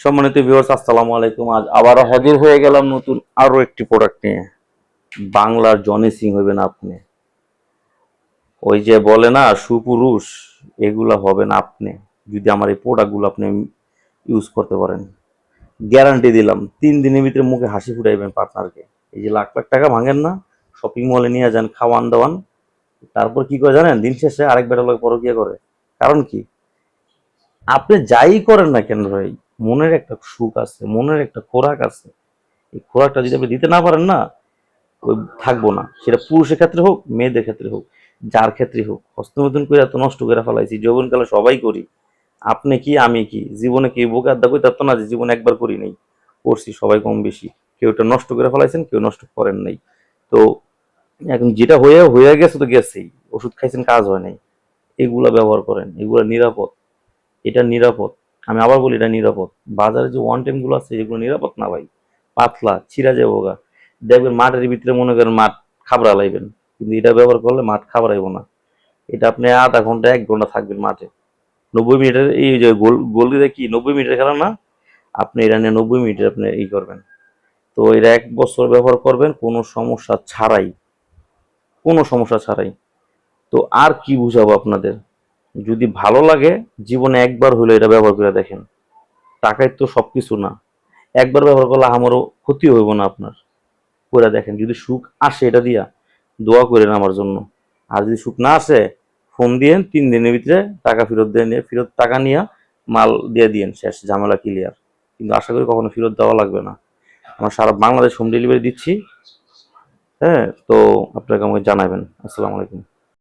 সম্মানিত ভিউয়ার্স আসসালামু আলাইকুম। আজ আবারও হাজির হয়ে গেলাম নতুন আরও একটি প্রোডাক্ট নিয়ে। বাংলার জনি সিং হইবেন আপনি। ওই যে বলে না, সুপুরুষ, এগুলা হবেন আপনি। যদি আমার এই প্রোডাক্টগুলো আপনি ইউজ করতে পারেন। গ্যারান্টি দিলাম, তিন দিনের ভিতরে মুখে হাসি ফুটাইবেন পার্টনারকে। এই যে লাখ লাখ টাকা ভাঙেন না শপিং মলে নিয়ে যান, খাওয়ান দাওয়ান। তারপর কি করে জানেন? দিন শেষে আরেক বেটা লোক পরকিয়া করে। কারণ কি? আপনি যাই করেন না কেন ভাই মনের একটা সুখ আছে, মনের একটা খোরাক আছে। এই খোরাকটা যদি আপনি দিতে না পারেন না, ওই থাকব না। সেটা পুরুষের ক্ষেত্রে হোক, মেয়েদের ক্ষেত্রে হোক, যার ক্ষেত্রে হোক। হস্তমতন করে এত নষ্ট করে ফেলাইছি, যৌবনকালে সবাই করি। আপনি কি, আমি কি? জীবনে কি বোকা আড্ডা করি তার তো না যে জীবনে একবার করি নাই? করছি সবাই কম বেশি। কেউ এটা নষ্ট করে ফেলাইছেন, কেউ নষ্ট করেন নাই। তো এখন যেটা হয়ে হয়ে গেছে তো গেছেই। ওষুধ খাইছেন, কাজ হয় নাই। এগুলা ব্যবহার করেন, এগুলা নিরাপদ। এটা নিরাপদ। আমি আবার বলি, এটা নিরাপদ। বাজারে যে ওয়ান টাইমগুলো আছে, এগুলো নিরাপদ না ভাই? পাতলা, ছিঁড়া যাব গা দেখবেন মাঠের ভিতরে মনে করেন মাঠ খাবড়া লাইবেন কিন্তু এটা ব্যবহার করলে মাঠ খাবড়াইব না। এটা আপনি আধা ঘণ্টা, এক ঘণ্টা থাকবেন মাঠে। নব্বই মিনিটের এই যে গোল গোল দিয়ে কি, নব্বই মিনিটের খেলা না? আপনি এটা নিয়ে নব্বই মিনিটের আপনি ই করবেন। তো এটা এক বছর ব্যবহার করবেন, কোনো সমস্যা ছাড়াই। কোনো সমস্যা ছাড়াই। তো আর কি বুঝাবো আপনাদের? যদি ভালো লাগে, জীবনে একবার হলে এটা ব্যবহার করে দেখেন। টাকায় তো সব কিছু না। একবার ব্যবহার করলে আমারও ক্ষতি হইব না আপনার। করে দেখেন, যদি সুখ আসে এটা দিয়া, দোয়া করেন আমার জন্য। আর যদি সুখ না আসে, ফোন দিয়েন, তিন দিনের ভিতরে টাকা ফেরত দিয়ে নিয়ে ফেরত টাকা নিয়ে মাল দিয়ে দিয়েন, শেষ, ঝামেলা ক্লিয়ার কিন্তু আশা করি কখনো ফেরত দেওয়া লাগবে না। আমরা সারা বাংলাদেশ হোম ডেলিভারি দিচ্ছি। হ্যাঁ তো আপনাকে আমাকে জানাবেন। আসসালামু আলাইকুম।